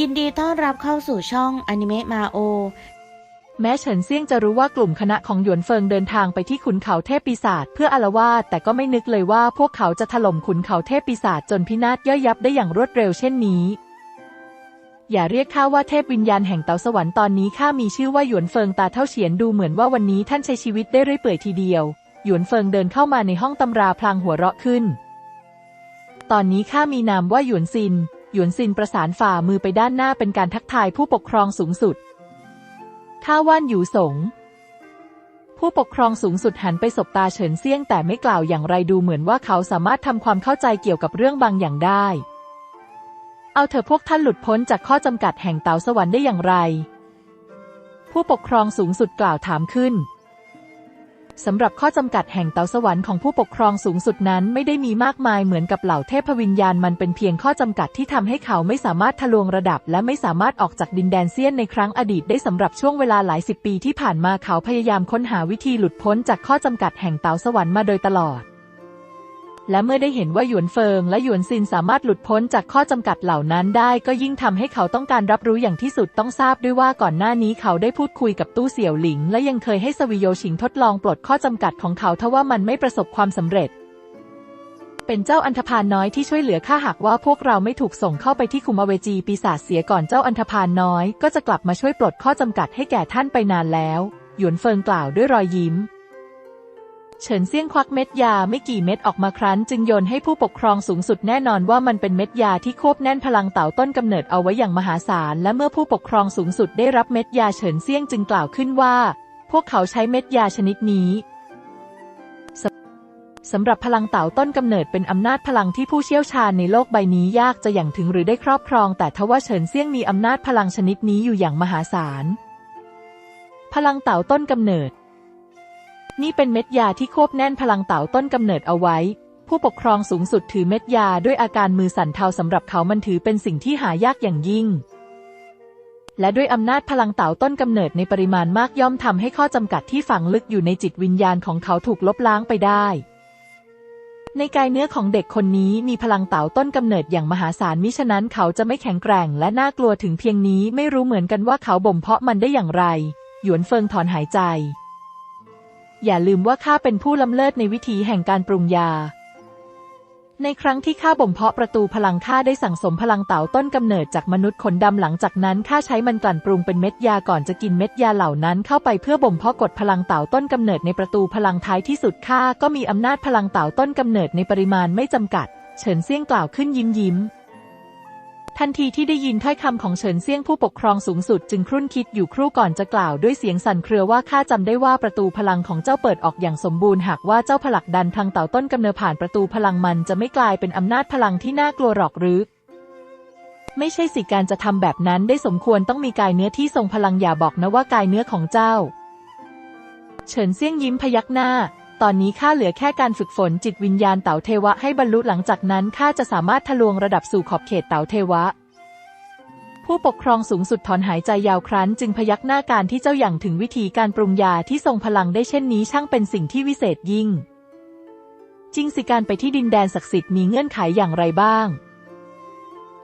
ยินดีต้อนรับเข้าสู่ช่องอนิเมะมาโอ แม้เฉินเซี่ยงจะรู้ว่ากลุ่มคณะของหยวนเฟิงเดินทางไปที่ขุนเขาเทพปีศาจเพื่ออาละวาดแต่ก็ไม่นึกเลยว่าพวกเขาจะถล่มขุนเขาเทพปีศาจจนพินาศย่อยยับได้อย่างรวดเร็วเช่นนี้ อย่าเรียกข้าว่าเทพวิญญาณแห่งเตาสวรรค์ตอนนี้ข้ามีชื่อว่าหยวนเฟิงตาเท่าเฉียนดูเหมือนว่าวันนี้ท่านใช้ชีวิตได้เรื่อยเปื่อยทีเดียว หยวนเฟิงเดินเข้ามาในห้องตำราพลางหัวเราะขึ้น ตอนนี้ข้ามีนามว่าหยวนซิน หยวนซินประสานฝ่ามือไปด้านหน้าเป็นการทักทายผู้ปกครองสูงสุด ข้าว่านหยูสง ผู้ปกครองสูงสุดหันไปสบตาเฉินเซี่ยงแต่ไม่กล่าวอย่างไรดูเหมือนว่าเขาสามารถทำความเข้าใจเกี่ยวกับเรื่องบางอย่างได้ เอาเถอะพวกท่านหลุดพ้นจากข้อจำกัดแห่งเตาสวรรค์ได้อย่างไร ผู้ปกครองสูงสุดกล่าวถามขึ้น สำหรับข้อจำกัดแห่งเตาสวรรค์ของผู้ปกครองสูงสุดนั้นไม่ได้มีมากมายเหมือนกับเหล่าเทพวิญญาณมันเป็นเพียงข้อจำกัดที่ทำให้เขาไม่สามารถทะลวงระดับ และไม่สามารถออกจากดินแดนเซียนในครั้งอดีตได้สำหรับช่วงเวลาหลายสิบปีที่ผ่านมาเขาพยายามค้นหาวิธีหลุดพ้นจากข้อจำกัดแห่งเตาสวรรค์มาโดยตลอด และเมื่อได้เห็นว่าหยวนเฟิงและหยวนซินสามารถหลุดพ้นจากข้อจำกัดเหล่านั้นได้ ก็ยิ่งทำให้เขาต้องการรับรู้อย่างที่สุดต้องทราบด้วยว่าก่อนหน้านี้เขาได้พูดคุยกับตู้เสี่ยวหลิง และยังเคยให้สวิโยชิงทดลองปลดข้อจำกัดของเขาทว่ามันไม่ประสบความสำเร็จ เป็นเจ้าอันธพาลน้อยที่ช่วยเหลือข้าหากว่าพวกเราไม่ถูกส่งเข้าไปที่คุมอเวจีปีศาจเสียก่อนเจ้าอันธพาลน้อย ก็จะกลับมาช่วยปลดข้อจำกัดให้แก่ท่านไปนานแล้ว หยวนเฟิงกล่าวด้วยรอยยิ้ม เฉินเซี่ยงควักเม็ดยาไม่กี่เม็ดออกมาครั้น จึงโยนให้ผู้ปกครองสูงสุดแน่นอนว่ามันเป็นเม็ดยาที่ควบแน่นพลังเต่าต้นกำเนิดเอาไว้อย่างมหาศาล และเมื่อผู้ปกครองสูงสุดได้รับเม็ดยาเฉินเซี่ยงจึงกล่าวขึ้นว่า พวกเขาใช้เม็ดยาชนิดนี้สสำหรับพลังเต่าต้นกำเนิดเป็นอำนาจพลังที่ผู้เชี่ยวชาญในโลกใบนี้ยากจะอย่างถึงหรือได้ครอบครอง แต่ทว่าเฉินเซี่ยงมีอำนาจพลังชนิดนี้อยู่อย่างมหาศาล พลังเต่าต้นกำเนิด นี่เป็นเม็ดยาที่ควบแน่นพลังเต่าต้นกำเนิดเอาไว้ ผู้ปกครองสูงสุดถือเม็ดยาด้วยอาการมือสั่นเทาสำหรับเขามันถือเป็นสิ่งที่หายากอย่างยิ่ง และด้วยอำนาจพลังเต่าต้นกำเนิดในปริมาณมากย่อมทำให้ข้อจำกัดที่ฝังลึกอยู่ในจิตวิญญาณของเขาถูกลบล้างไปได้ในกายเนื้อของเด็กคนนี้มีพลังเต่าต้นกำเนิดอย่างมหาศาลมิฉะนั้นเขาจะไม่แข็งแกร่งและน่ากลัวถึงเพียงนี้ไม่รู้เหมือนกันว่าเขาบ่มเพาะมันได้อย่างไร หยวนเฟิงถอนหายใจ อย่าลืมว่าข้าเป็นผู้ล้ำเลิศในวิธีแห่งการปรุงยา ในครั้งที่ข้าบ่มเพาะประตูพลังข้าได้สั่งสมพลังเต่าต้นกำเนิดจากมนุษย์ขนดำหลังจากนั้นข้าใช้มันกลั่นปรุงเป็นเม็ดยาก่อนจะกินเม็ดยาเหล่านั้นเข้าไปเพื่อบ่มเพาะกดพลังเต่าต้นกำเนิดในประตูพลังท้ายที่สุดข้าก็มีอำนาจพลังเต่าต้นกำเนิดในปริมาณไม่จำกัด เฉินเซี่ยงกล่าวขึ้นยิ้มยิ้ม ทันทีที่ได้ยินถ้อยคำของเฉินเซี่ยงผู้ปกครองสูงสุดจึงครุ่นคิดอยู่ครู่ก่อนจะกล่าวด้วยเสียงสั่นเครือว่าข้าจำได้ว่าประตูพลังของเจ้าเปิดออกอย่างสมบูรณ์หากว่าเจ้าผลักดันพลังเต่าต้นกำเนิดผ่านประตูพลังมันจะไม่กลายเป็นอำนาจพลังที่น่ากลัวหรอกหรือ ไม่ใช่สิการจะทำแบบนั้นได้สมควรต้องมีกายเนื้อที่ทรงพลังอย่าบอกนะว่ากายเนื้อของเจ้า เฉินเซี่ยงยิ้มพยักหน้า ตอนนี้ข้าเหลือแค่การฝึกฝนจิตวิญญาณเต๋าเทวะให้บรรลุหลังจากนั้นข้าจะสามารถทะลวงระดับสู่ขอบเขตเต๋าเทวะ ผู้ปกครองสูงสุดถอนหายใจยาวครั้น จึงพยักหน้าการที่เจ้าอย่างถึงวิธีการปรุงยาที่ทรงพลังได้เช่นนี้ช่างเป็นสิ่งที่วิเศษยิ่ง จริงสิการไปที่ดินแดนศักดิ์สิทธิ์มีเงื่อนไขอย่างไรบ้าง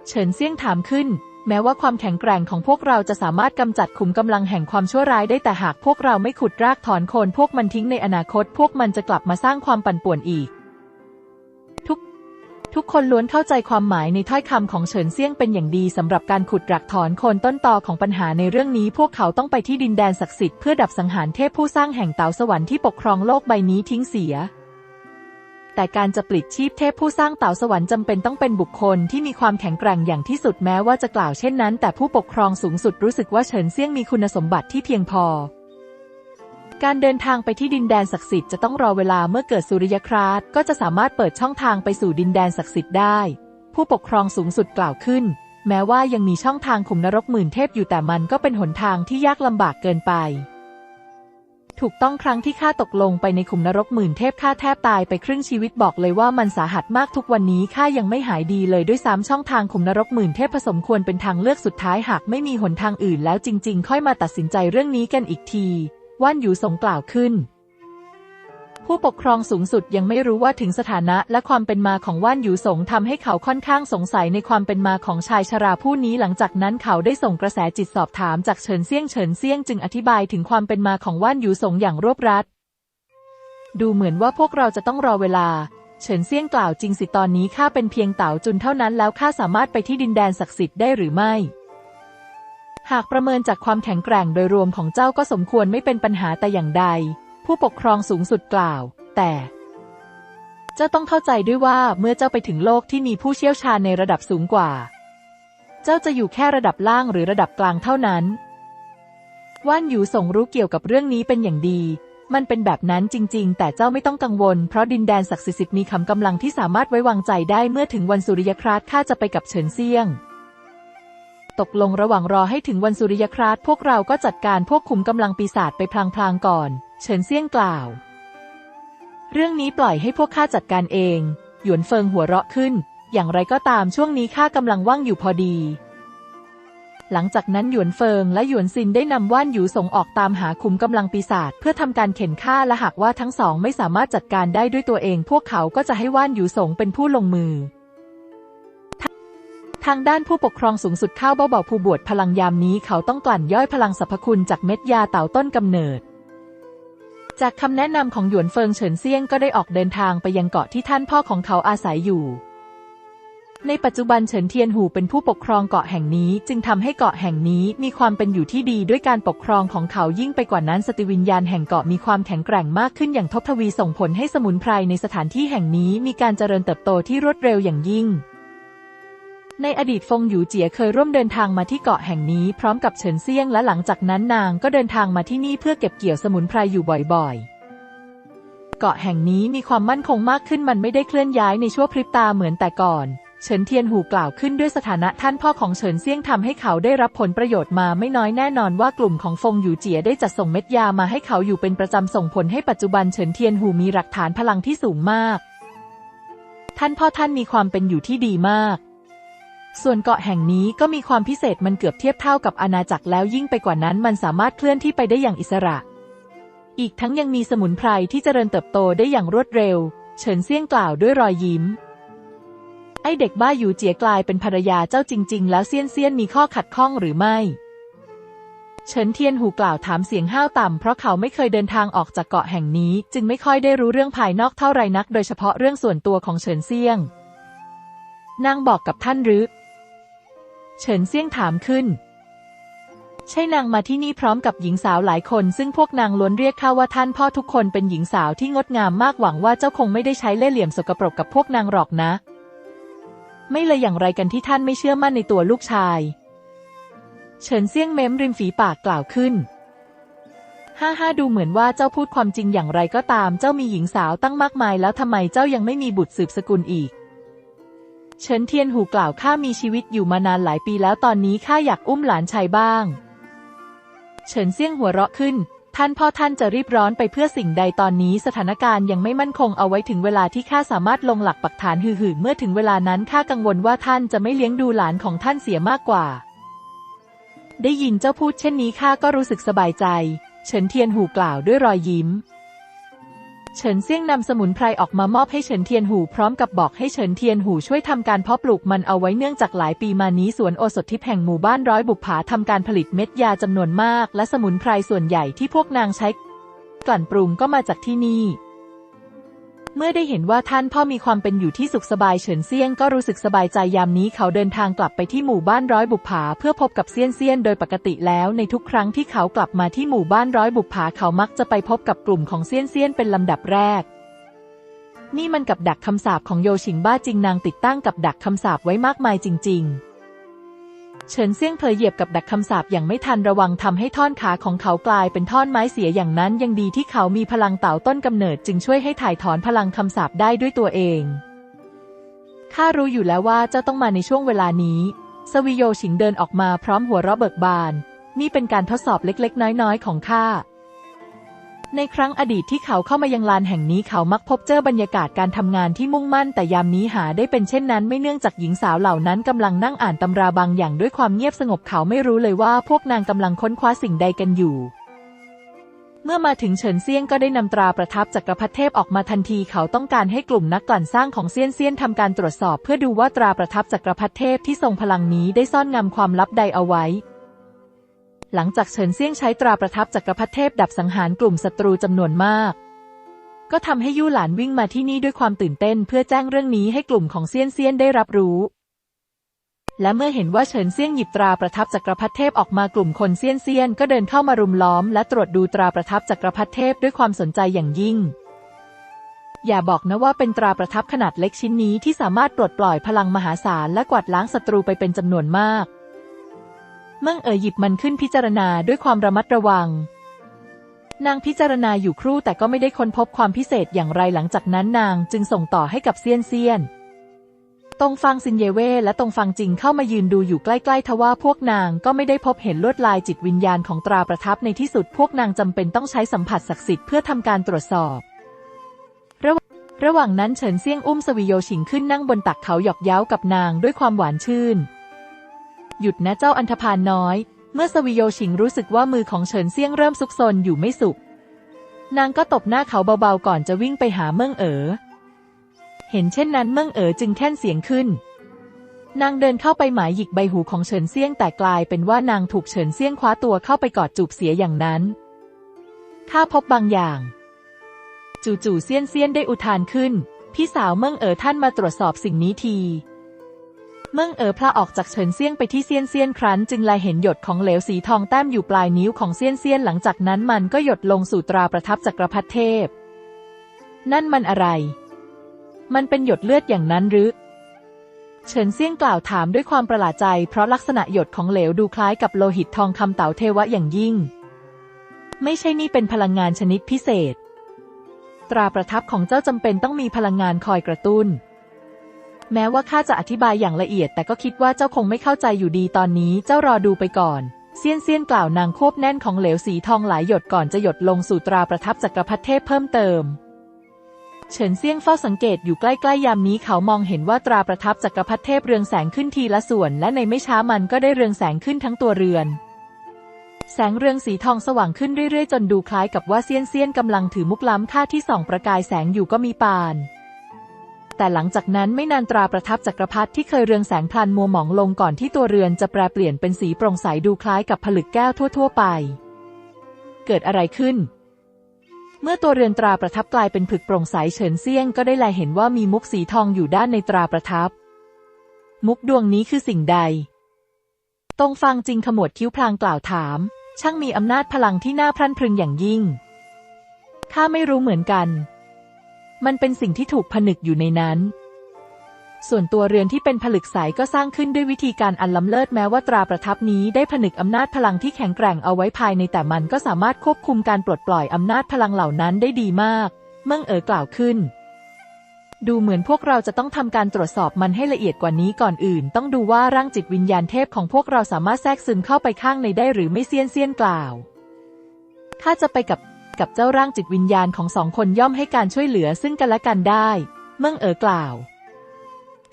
เฉินเซี่ยงถามขึ้น แม้ว่าความแข็งแกร่งของพวกเราจะสามารถกำจัดขุมกำลังแห่งความชั่วร้ายได้แต่หากพวกเราไม่ขุดรากถอนโคนพวกมันทิ้งในอนาคต พวกมันจะกลับมาสร้างความปั่นป่วนอีก ทุก ทุกคนล้วนเข้าใจความหมายในถ้อยคำของเฉินเซี่ยงเป็นอย่างดีสำหรับการขุดรากถอนโคนต้นตอของปัญหาในเรื่องนี้ พวกเขาต้องไปที่ดินแดนศักดิ์สิทธิ์เพื่อดับสังหารเทพผู้สร้างแห่งเตาสวรรค์ที่ปกครองโลกใบนี้ทิ้งเสีย แต่การจะปลิดชีพเทพผู้สร้างเต่าสวรรค์จำเป็นต้องเป็นบุคคลที่มีความแข็งแกร่งอย่างที่สุดแม้ว่าจะกล่าวเช่นนั้น แต่ผู้ปกครองสูงสุดรู้สึกว่าเฉินเซี่ยงมีคุณสมบัติที่เพียงพอ การเดินทางไปที่ดินแดนศักดิ์สิทธิ์จะต้องรอเวลาเมื่อเกิดสุริยคราสก็จะสามารถเปิดช่องทางไปสู่ดินแดนศักดิ์สิทธิ์ได้ ผู้ปกครองสูงสุดกล่าวขึ้น แม้ว่ายังมีช่องทางขุมนรกหมื่นเทพอยู่แต่มันก็เป็นหนทางที่ยากลำบากเกินไป ถูกต้องครั้งที่ข้าตกลงไปในขุมนรกหมื่นเทพข้าแทบตายไปครึ่งชีวิตบอกเลยว่ามันสาหัสมากทุกวันนี้ข้ายังไม่หายดีเลยด้วยซ้ำช่องทางขุมนรกหมื่นเทพผสมควรเป็นทางเลือกสุดท้ายหากไม่มีหนทางอื่นแล้วจริง ๆ ค่อยมาตัดสินใจเรื่องนี้กันอีกที ว่านอยู่สงกล่าวขึ้น ผู้ปกครองสูงสุดยังไม่รู้ว่าถึงสถานะและความเป็นมาของว่านหยูสงทำให้เขาค่อนข้างสงสัยในความเป็นมาของชายชราผู้นี้หลังจากนั้นเขาได้ส่งกระแสจิตสอบถามจากเฉินเซี่ยงเฉินเซี่ยงจึงอธิบายถึงความเป็นมาของว่านหยูสงอย่างรวบรัด ดูเหมือนว่าพวกเราจะต้องรอเวลา เฉินเซี่ยงกล่าวจริงสิตอนนี้ข้าเป็นเพียงเต่าจุนเท่านั้นแล้วข้าสามารถไปที่ดินแดนศักดิ์สิทธิ์ได้หรือไม่หากประเมินจากความแข็งแกร่งโดยรวมของเจ้าก็สมควรไม่เป็นปัญหาแต่อย่างใด ผู้ปกครองสูงสุดกล่าว แต่เจ้าต้องเข้าใจด้วยว่าเมื่อเจ้าไปถึงโลกที่มีผู้เชี่ยวชาญในระดับสูงกว่า เจ้าจะอยู่แค่ระดับล่างหรือระดับกลางเท่านั้น ว่านหยูส่งรู้เกี่ยวกับเรื่องนี้เป็นอย่างดี มันเป็นแบบนั้นจริง ๆ แต่เจ้าไม่ต้องกังวล เพราะดินแดนศักดิ์สิทธิ์มีคำกำลังที่สามารถไว้วางใจได้เมื่อถึงวันสุริยคราสข้าจะไปกับเฉินเซียงตกลงระหว่างรอให้ถึงวันสุริยคราสพวกเราก็จัดการพวกขุมกำลังปีศาจไปพลางๆก่อน เฉินเซี่ยงกล่าว เรื่องนี้ปล่อยให้พวกข้าจัดการเอง หยวนเฟิงหัวเราะขึ้น อย่างไรก็ตามช่วงนี้ข้ากำลังว่างอยู่พอดี หลังจากนั้นหยวนเฟิงและหยวนซินได้นำว่านหยูส่งออกตามหาขุมกำลังปีศาจเพื่อทำการเข็นฆ่าและหากว่าทั้งสองไม่สามารถจัดการได้ด้วยตัวเอง พวกเขาก็จะให้ว่านหยูส่งเป็นผู้ลงมือทางด้านผู้ปกครองสูงสุดข้าวเบาๆผู้บวชพลังยามนี้เขาต้องกลั่นย่อยพลังสรรพคุณจากเม็ดยาเต่าต้นกำเนิด จากคำแนะนำของหยวนเฟิงเฉินเซียงก็ได้ออกเดินทางไปยังเกาะที่ท่านพ่อของเขาอาศัยอยู่ ในปัจจุบันเฉินเทียนหูเป็นผู้ปกครองเกาะแห่งนี้ จึงทำให้เกาะแห่งนี้มีความเป็นอยู่ที่ดีด้วยการปกครองของเขายิ่งไปกว่านั้นสติวิญญาณแห่งเกาะมีความแข็งแกร่งมากขึ้นอย่างทบทวีส่งผลให้สมุนไพรในสถานที่แห่งนี้มีการเจริญเติบโตที่รวดเร็วอย่างยิ่ง ในอดีตฟงหยูเจียเคยร่วมเดินทางมาที่เกาะแห่งนี้พร้อมกับเฉินเซียงและหลังจากนั้นนางก็เดินทางมาที่นี่เพื่อเก็บเกี่ยวสมุนไพรอยู่บ่อยๆ เกาะแห่งนี้มีความมั่นคงมากขึ้นมันไม่ได้เคลื่อนย้ายในชั่วพริบตาเหมือนแต่ก่อน เฉินเทียนหูกล่าวขึ้นด้วยสถานะท่านพ่อของเฉินเซียงทำให้เขาได้รับผลประโยชน์มาไม่น้อยแน่นอนว่ากลุ่มของฟงหยูเจียได้จัดส่งเม็ดยามาให้เขาอยู่เป็นประจำส่งผลให้ปัจจุบันเฉินเทียนหูมีหลักฐานพลังที่สูงมาก ท่านพ่อท่านมีความเป็นอยู่ที่ดีมาก ส่วนเกาะแห่งนี้ก็มีความพิเศษมันเกือบเทียบเท่ากับอาณาจักรแล้วยิ่งไปกว่านั้นมันสามารถเคลื่อนที่ไปได้อย่างอิสระ อีกทั้งยังมีสมุนไพรที่เจริญเติบโตได้อย่างรวดเร็ว เฉินเซี่ยงกล่าวด้วยรอยยิ้ม ไอเด็กบ้าอยู่เจียกลายเป็นภรรยาเจ้าจริง ๆ แล้วเซียนเซียนมีข้อขัดข้องหรือไม่เฉินเทียนหูกล่าวถามเสียงห้าวต่ำเพราะเขาไม่เคยเดินทางออกจากเกาะแห่งนี้ จึงไม่ค่อยได้รู้เรื่องภายนอกเท่าไรนัก โดยเฉพาะเรื่องส่วนตัวของเฉินเซียงนางบอกกับท่านหรือ เฉินเซี่ยงถามขึ้น ใช่นางมาที่นี่พร้อมกับหญิงสาวหลายคน ซึ่งพวกนางล้วนเรียกข้าว่าท่านพ่อทุกคนเป็นหญิงสาวที่งดงามมากหวังว่าเจ้าคงไม่ได้ใช้เล่ห์เหลี่ยมสกปรกกับพวกนางหรอกนะ ไม่เลยอย่างไรกันที่ท่านไม่เชื่อมั่นในตัวลูกชาย เฉินเซี่ยงเม้มริมฝีปากกล่าวขึ้นห้าห้าดูเหมือนว่าเจ้าพูดความจริงอย่างไรก็ตาม เจ้ามีหญิงสาวตั้งมากมายแล้วทำไมเจ้ายังไม่มีบุตรสืบสกุลอีก เฉินเทียนหูกล่าวข้ามีชีวิตอยู่มานานหลายปีแล้วตอนนี้ข้าอยากอุ้มหลานชายบ้าง เฉินเซี่ยงหัวเราะขึ้น ท่านพ่อท่านจะรีบร้อนไปเพื่อสิ่งใดตอนนี้สถานการณ์ยังไม่มั่นคงเอาไว้ถึงเวลาที่ข้าสามารถลงหลักปักฐานหื่ๆเมื่อถึงเวลานั้นข้ากังวลว่าท่านจะไม่เลี้ยงดูหลานของท่านเสียมากกว่า ได้ยินเจ้าพูดเช่นนี้ข้าก็รู้สึกสบายใจ เฉินเทียนหูกล่าวด้วยรอยยิ้ม เฉินเซี่ยงนำสมุนไพรออกมามอบให้เฉินเทียนหูพร้อมกับบอกให้เฉินเทียนหูช่วยทำการเพาะปลูกมันเอาไว้เนื่องจากหลายปีมานี้สวนโอสถทิพย์แห่งหมู่บ้านร้อยบุปผาทำการผลิตเม็ดยาจำนวนมาก และสมุนไพรส่วนใหญ่ที่พวกนางใช้กลั่นปรุงก็มาจากที่นี่ เมื่อได้เห็นว่าท่านพ่อมีความเป็นอยู่ที่สุขสบายเฉินเซี่ยงก็รู้สึกสบายใจยามนี้เขาเดินทางกลับไปที่หมู่บ้านร้อยบุปผาเพื่อพบกับเซียนเซียนโดยปกติแล้วในทุกครั้งที่เขากลับมาที่หมู่บ้านร้อยบุปผาเขามักจะไปพบกับกลุ่มของเซียนเซียนเป็นลำดับแรก นี่มันกับดักคำสาปของโยชิงบ้าจริงนางติดตั้งกับดักคำสาปไว้มากมายจริง ๆ เฉินเซี่ยงเผยเหยียบกับดักคำสาปอย่างไม่ทันระวังทำให้ท่อนขาของเขากลายเป็นท่อนไม้เสียอย่างนั้นยังดีที่เขามีพลังเต่าต้นกำเนิดจึงช่วยให้ถ่ายถอนพลังคำสาปได้ด้วยตัวเองข้ารู้อยู่แล้วว่าเจ้าต้องมาในช่วงเวลานี้สวิโยชิงเดินออกมาพร้อมหัวเราะเบิกบาน นี่เป็นการทดสอบเล็กๆ น้อยๆ ของข้า ในครั้งอดีตที่เขาเข้ามายังลานแห่งนี้เขามักพบเจอบรรยากาศการทำงานที่มุ่งมั่นแต่ยามนี้หาได้เป็นเช่นนั้น ไม่เนื่องจากหญิงสาวเหล่านั้นกำลังนั่งอ่านตำราบางอย่างด้วยความเงียบสงบเขาไม่รู้เลยว่าพวกนางกำลังค้นคว้าสิ่งใดกันอยู่ เมื่อมาถึงเฉินเซียงก็ได้นำตราประทับจักรพรรดิเทพออกมาทันทีเขาต้องการให้กลุ่มนักกลั่นสร้างของเซียนเซียนทำการตรวจสอบ เพื่อดูว่าตราประทับจักรพรรดิเทพที่ทรงพลังนี้ได้ซ่อนงำความลับใดเอาไว้ หลังจากเฉินเซี่ยงใช้ตราประทับจักรพรรดิเทพดับสังหารกลุ่มศัตรูจำนวนมาก ก็ทำให้ยู่หลานวิ่งมาที่นี่ด้วยความตื่นเต้นเพื่อแจ้งเรื่องนี้ให้กลุ่มของเซียนเซียนได้รับรู้ และเมื่อเห็นว่าเฉินเซียงหยิบตราประทับจักรพรรดิเทพออกมากลุ่มคนเซียนเซียนก็เดินเข้ามารุมล้อม และตรวจดูตราประทับจักรพรรดิเทพด้วยความสนใจอย่างยิ่ง อย่าบอกนะว่าเป็นตราประทับขนาดเล็กชิ้นนี้ที่สามารถปลดปล่อยพลังมหาศาลและกวาดล้างศัตรูไปเป็นจำนวนมาก มื่อเอ๋ยหยิบมันขึ้นพิจารณาด้วยความระมัดระวัง นางพิจารณาอยู่ครู่แต่ก็ไม่ได้ค้นพบความพิเศษอย่างไรหลังจากนั้นนางจึงส่งต่อให้กับเซียนเซียนตรงฟังซินเยเว่และตรงฟังจริงเข้ามายืนดูอยู่ใกล้ๆทว่าพวกนางก็ไม่ได้พบเห็นลวดลายจิตวิญญาณของตราประทับในที่สุดพวกนางจำเป็นต้องใช้สัมผัสศักดิ์สิทธิ์เพื่อทำการตรวจสอบ ระหว่างระหว่างนั้นเฉินเซียงอุ้มสวิโยฉิงขึ้นนั่งบนตักเขาหยอกเย้ากับนางด้วยความหวานชื่น หยุดนะเจ้าอันธพาลน้อย เมื่อสวิโยฉิงรู้สึกว่ามือของเฉินเซียงเริ่มซุกซนอยู่ไม่สุข นางก็ตบหน้าเขาเบาๆก่อนจะวิ่งไปหาเมิ่งเอ๋อ เห็นเช่นนั้นเมิ่งเอ๋อจึงแค่นเสียงขึ้น นางเดินเข้าไปหมายหยิกใบหูของเฉินเซียงแต่กลายเป็นว่านางถูกเฉินเซียงคว้าตัวเข้าไปกอดจูบเสียอย่างนั้น ข้าพบบางอย่าง จู่ๆเซียนเซียนได้อุทานขึ้น พี่สาวเมิ่งเอ๋อท่านมาตรวจสอบสิ่งนี้ที เมิ่งเอ๋อพลาออกจากเฉินเซียงไปที่เซียนเซียนครั้น จึงลายเห็นหยดของเหลวสีทองแต้มอยู่ปลายนิ้วของเซียนเซียนหลังจากนั้นมันก็หยดลงสู่ตราประทับจักรพรรดิเทพ นั่นมันอะไร มันเป็นหยดเลือดอย่างนั้นหรือเฉินเซียงกล่าวถามด้วยความประหลาดใจ เพราะลักษณะหยดของเหลวดูคล้ายกับโลหิตทองคำเต่าเทวะอย่างยิ่ง ไม่ใช่นี่เป็นพลังงานชนิดพิเศษ ตราประทับของเจ้าจำเป็นต้องมีพลังงานคอยกระตุ้น แม้ว่าข้าจะอธิบายอย่างละเอียด แต่ก็คิดว่าเจ้าคงไม่เข้าใจอยู่ดีตอนนี้เจ้ารอดูไปก่อนเซียนเซียนกล่าวนางควบแน่นของเหลวสีทองหลายหยดก่อนจะหยดลงสู่ตราประทับจักรพรรดิเทพเพิ่มเติม เฉินเซียงเฝ้าสังเกตอยู่ใกล้ๆยามนี้เขามองเห็นว่าตราประทับจักรพรรดิเทพเรืองแสงขึ้นทีละส่วน และในไม่ช้ามันก็ได้เรืองแสงขึ้นทั้งตัวเรือน แสงเรืองสีทองสว่างขึ้นเรื่อยๆ จนดูคล้ายกับว่าเซียนเซียนกำลังถือมุกล้ำค่าที่ส่องประกายแสงอยู่ก็มีปาน แต่หลังจากนั้นไม่นานตราประทับจักรพรรดิที่เคยเรืองแสงพลันมัวหมองลงก่อนที่ตัวเรือนจะแปรเปลี่ยนเป็นสีโปร่งใสดูคล้ายกับผลึกแก้วทั่ว ๆ ไป เกิดอะไรขึ้น เมื่อตัวเรือนตราประทับกลายเป็นผึกโปร่งใสเฉินเซียงก็ได้แลเห็นว่ามีมุกสีทองอยู่ด้านในตราประทับ มุกดวงนี้คือสิ่งใด ตรงฟังจริงขมวดคิ้วพลางกล่าวถาม ช่างมีอำนาจพลังที่น่าพรั่นพรึงอย่างยิ่งข้าไม่รู้เหมือนกัน มันเป็นสิ่งที่ถูกผนึกอยู่ในนั้น ส่วนตัวเรือนที่เป็นผลึกใสก็สร้างขึ้นด้วยวิธีการอันล้ำเลิศแม้ว่าตราประทับนี้ได้ผนึกอำนาจพลังที่แข็งแกร่งเอาไว้ภายในแต่มันก็สามารถควบคุมการปลดปล่อยอำนาจพลังเหล่านั้นได้ดีมาก เมื่งเอ๋อกล่าวขึ้น ดูเหมือนพวกเราจะต้องทำการตรวจสอบมันให้ละเอียดกว่านี้ก่อนอื่น ต้องดูว่าร่างจิตวิญญาณเทพของพวกเราสามารถแทรกซึมเข้าไปข้างในได้หรือไม่เซียนเซียนกล่าวข้าจะไปกับ กับเจ้าร่างจิตวิญญาณของสองคนย่อมให้การช่วยเหลือซึ่งกันและกันได้ เมื่งเอ๋อกล่าว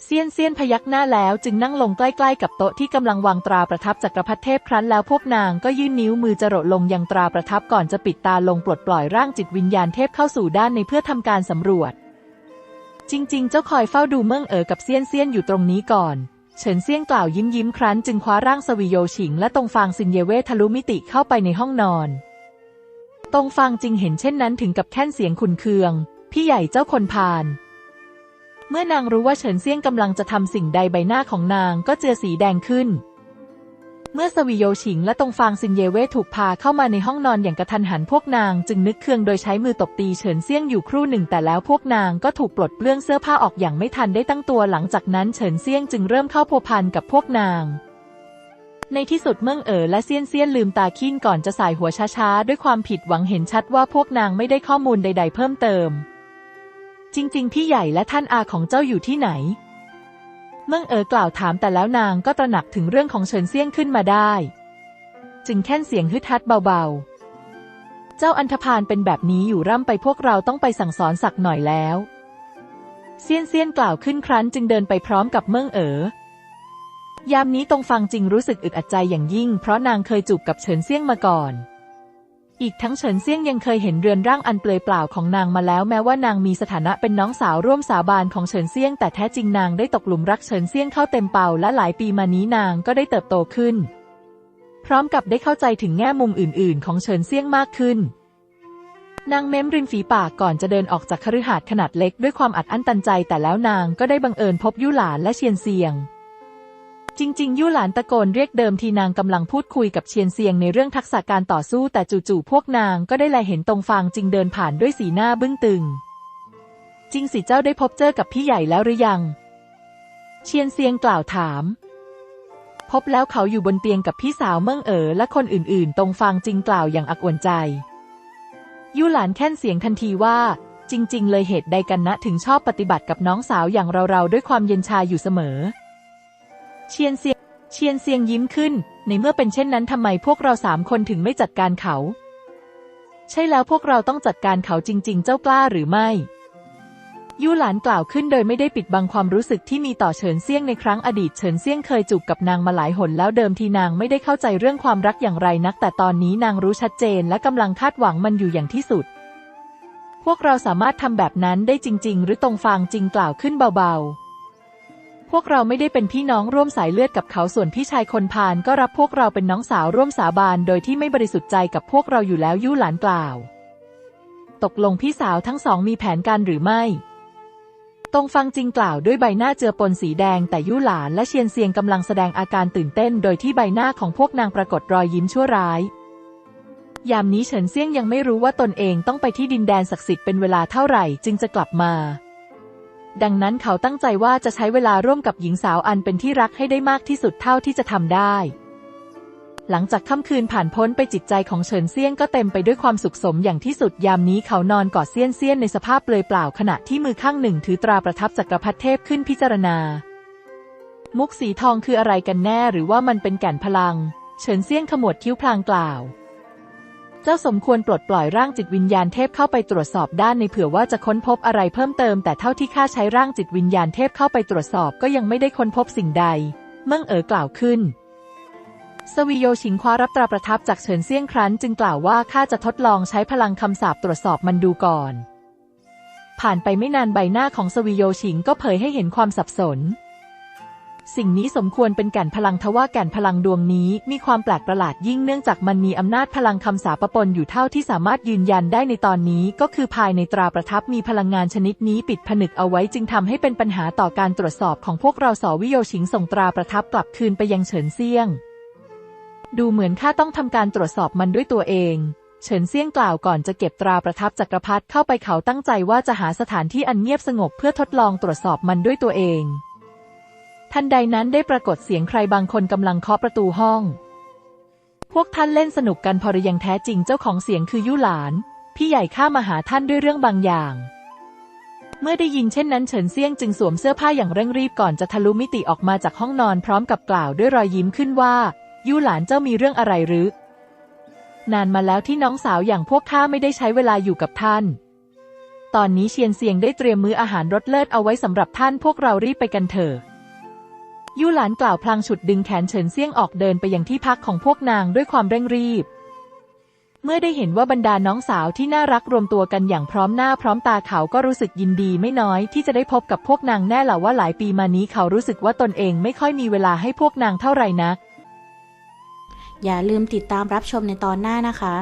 เซียนเซียนพยักหน้าแล้วจึงนั่งลงใกล้ๆกับโต๊ะที่กำลังวางตราประทับจักรพรรดิเทพครั้นแล้วพวกนางก็ยื่นนิ้วมือจรดลงยังตราประทับก่อนจะปิดตาลงปลดปล่อยร่างจิตวิญญาณเทพเข้าสู่ด้านในเพื่อทำการสำรวจ จริง ๆ เจ้าคอยเฝ้าดูเมิ่งเอ๋อกับเซียนเซียนอยู่ตรงนี้ก่อน เฉินเซียนกล่าวยิ้มยิ้มครั้นจึงคว้าร่างสวิโยฉิงและตรงฟางซินเยเวทะลุมิติเข้าไปในห้องนอน ตรงฟางจึงเห็นเช่นนั้นถึงกับแค่นเสียงขุนเคือง พี่ใหญ่เจ้าคนพาลเมื่อนางรู้ว่าเฉินเซี่ยงกำลังจะทำสิ่งใดใบหน้าของนางก็เจือสีแดงขึ้น เมื่อสวิโยฉิงและตรงฟางซินเยเว่ถูกพาเข้ามาในห้องนอนอย่างกระทันหันพวกนางจึงนึกเคืองโดยใช้มือตบตีเฉินเซี่ยงอยู่ครู่หนึ่งแต่แล้วพวกนางก็ถูกปลดเปลื้องเสื้อผ้าออกอย่างไม่ทันได้ตั้งตัวหลังจากนั้นเฉินเซี่ยงจึงเริ่มเข้าพัวพันกับพวกนาง ในที่สุดเมิ่งเอ๋อและเซียนเซียนลืมตาขี้นก่อนจะสายหัวช้าๆ ด้วยความผิดหวังเห็นชัดว่าพวกนางไม่ได้ข้อมูลใด ๆ เพิ่มเติม จริง ๆ พี่ใหญ่และท่านอาของเจ้าอยู่ที่ไหน เมื่งเอ๋อกล่าวถามแต่แล้วนางก็ตระหนักถึงเรื่องของเฉินเซียงขึ้นมาได้ จึงแค่นเสียงฮึดฮัดเบาๆ เจ้าอันธพาลเป็นแบบนี้อยู่ร่ำไปพวกเราต้องไปสั่งสอนสักหน่อยแล้วเซียนเซียนกล่าวขึ้นครั้นจึงเดินไปพร้อมกับเมื่งเอ๋อ ยามนี้ตรงฟังจริงรู้สึกอึดอัดใจอย่างยิ่ง เพราะนางเคยจูบกับเฉินเซี่ยงมาก่อน อีกทั้งเฉินเซี่ยงยังเคยเห็นเรือนร่างอันเปลือยเปล่าของนางมาแล้วแม้ว่านางมีสถานะเป็นน้องสาวร่วมสาบานของเฉินเซี่ยง แต่แท้จริงนางได้ตกหลุมรักเฉินเซี่ยงเข้าเต็มเป่าและหลายปีมานี้นางก็ได้เติบโตขึ้น พร้อมกับได้เข้าใจถึงแง่มุมอื่น ๆ ของเฉินเซี่ยงมากขึ้นนางเม้มริมฝีปากก่อนจะเดินออกจากคฤหาสน์ขนาดเล็กด้วยความอัดอั้นตันใจแต่แล้วนางก็ได้บังเอิญพบยู่หลานและเชียนเซียง จริงๆ ยู่หลานตะโกนเรียกเดิมทีนางกำลังพูดคุยกับเชียนเซียงในเรื่องทักษะการต่อสู้แต่จู่ๆพวกนางก็ได้แลเห็นตรงฟางจริงเดินผ่านด้วยสีหน้าบึ้งตึง จริงสิเจ้าได้พบเจอกับพี่ใหญ่แล้วหรือยัง เชียนเซียงกล่าวถาม พบแล้วเขาอยู่บนเตียงกับพี่สาวเมิ่งเอ๋อและคนอื่นๆ ตรงฟางจริงกล่าวอย่างอักอวนใจ ยู่หลานแค่นเสียงทันทีว่าจริง ๆ เลยเหตุใดกันนะถึงชอบปฏิบัติกับน้องสาวอย่างเราๆด้วยความเย็นชาอยู่เสมอ เชียนเซียงเชียนเซียงยิ้มขึ้น ในเมื่อเป็นเช่นนั้นทำไมพวกเราสามคนถึงไม่จัดการเขา ใช่แล้วพวกเราต้องจัดการเขาจริง ๆ เจ้ากล้าหรือไม่ยู่หลานกล่าวขึ้นโดยไม่ได้ปิดบังความรู้สึกที่มีต่อเฉินเซี่ยงในครั้งอดีตเฉินเซี่ยงเคยจูบกับนางมาหลายหนแล้วเดิมทีนางไม่ได้เข้าใจเรื่องความรักอย่างไรนัก แต่ตอนนี้นางรู้ชัดเจนและกำลังคาดหวังมันอยู่อย่างที่สุด พวกเราสามารถทำแบบนั้นได้จริง ๆ หรือตรงฟางจริงกล่าวขึ้นเบาๆ พวกเราไม่ได้เป็นพี่น้องร่วมสายเลือดกับเขาส่วนพี่ชายคนพาลก็รับพวกเราเป็นน้องสาวร่วมสาบานโดยที่ไม่บริสุทธิ์ใจกับพวกเราอยู่แล้วยู่หลานกล่าว ตกลงพี่สาวทั้งสองมีแผนการหรือไม่ตรงฟังจริงกล่าวด้วยใบหน้าเจือปนสีแดงแต่ยู่หลานและเชียนเซียงกำลังแสดงอาการตื่นเต้น โดยที่ใบหน้าของพวกนางปรากฏรอยยิ้มชั่วร้าย ยามนี้เฉินเซียงยังไม่รู้ว่าตนเองต้องไปที่ดินแดนศักดิ์สิทธิ์เป็นเวลาเท่าไหร่จึงจะกลับมา ดังนั้นเขาตั้งใจว่าจะใช้เวลาร่วมกับหญิงสาวอันเป็นที่รักให้ได้มากที่สุดเท่าที่จะทำได้ หลังจากค่ำคืนผ่านพ้นไปจิตใจของเฉินเซี่ยงก็เต็มไปด้วยความสุขสมอย่างที่สุดยามนี้เขานอนกอดเซียนเซียนในสภาพเปลือยเปล่าขณะที่มือข้างหนึ่งถือตราประทับจักรพรรดิเทพขึ้นพิจารณา มุกสีทองคืออะไรกันแน่หรือว่ามันเป็นแก่นพลัง เฉินเซี่ยงขมวดคิ้วพลางกล่าว เจ้าสมควรปลดปล่อยร่างจิตวิญญาณเทพเข้าไปตรวจสอบด้านในเผื่อว่าจะค้นพบอะไรเพิ่มเติม แต่เท่าที่ข้าใช้ร่างจิตวิญญาณเทพเข้าไปตรวจสอบก็ยังไม่ได้ค้นพบสิ่งใด เมิ่งเอ๋อกล่าวขึ้นสวิโยชิงคว้ารับตราประทับจากเฉินเซี่ยงครั้น จึงกล่าวว่าข้าจะทดลองใช้พลังคำสาปตรวจสอบมันดูก่อน ผ่านไปไม่นานใบหน้าของสวิโยชิงก็เผยให้เห็นความสับสน สิ่งนี้สมควรเป็นแก่นพลังทว่าแก่นพลังดวงนี้ มีความแปลกประหลาดยิ่งเนื่องจากมันมีอำนาจพลังคำสาปปนอยู่เท่าที่สามารถยืนยันได้ในตอนนี้ ก็คือภายในตราประทับมีพลังงานชนิดนี้ปิดผนึกเอาไว้จึงทำให้เป็นปัญหาต่อการตรวจสอบของพวกเราสอวิโยชิงส่งตราประทับกลับคืนไปยังเฉินเซี่ยง ดูเหมือนข้าต้องทำการตรวจสอบมันด้วยตัวเองเฉินเซี่ยงกล่าวก่อนจะเก็บตราประทับจักรพรรดิเข้าไปเขาตั้งใจว่าจะหาสถานที่อันเงียบสงบเพื่อทดลองตรวจสอบมันด้วยตัวเอง ทันใดนั้นได้ปรากฏเสียงใครบางคนกำลังเคาะประตูห้อง พวกท่านเล่นสนุกกันพอรยังแท้จริงเจ้าของเสียงคือยุหลาน พี่ใหญ่ข้ามาหาท่านด้วยเรื่องบางอย่าง เมื่อได้ยินเช่นนั้นเฉินเซี่ยงจึงสวมเสื้อผ้าอย่างเร่งรีบก่อนจะทะลุมิติออกมาจากห้องนอนพร้อมกับกล่าวด้วยรอยยิ้มขึ้นว่ายู่หลานเจ้ามีเรื่องอะไรหรือ นานมาแล้วที่น้องสาวอย่างพวกข้าไม่ได้ใช้เวลาอยู่กับท่าน ตอนนี้เชียนเซียงได้เตรียมมื้ออาหารรสเลิศเอาไว้สำหรับท่านพวกเรารีบไปกันเถอะ ยู่หลานกล่าวพลางฉุดดึงแขนเฉินเซี่ยงออกเดินไปยังที่พักของพวกนางด้วยความเร่งรีบ เมื่อได้เห็นว่าบรรดาน้องสาวที่น่ารักรวมตัวกันอย่างพร้อมหน้าพร้อมตาเขาก็รู้สึกยินดีไม่น้อยที่จะได้พบกับพวกนางแน่หละว่าหลายปีมานี้เขารู้สึกว่าตนเองไม่ค่อยมีเวลาให้พวกนางเท่าไหร่นัก อย่าลืมติดตามรับชมในตอนหน้านะคะ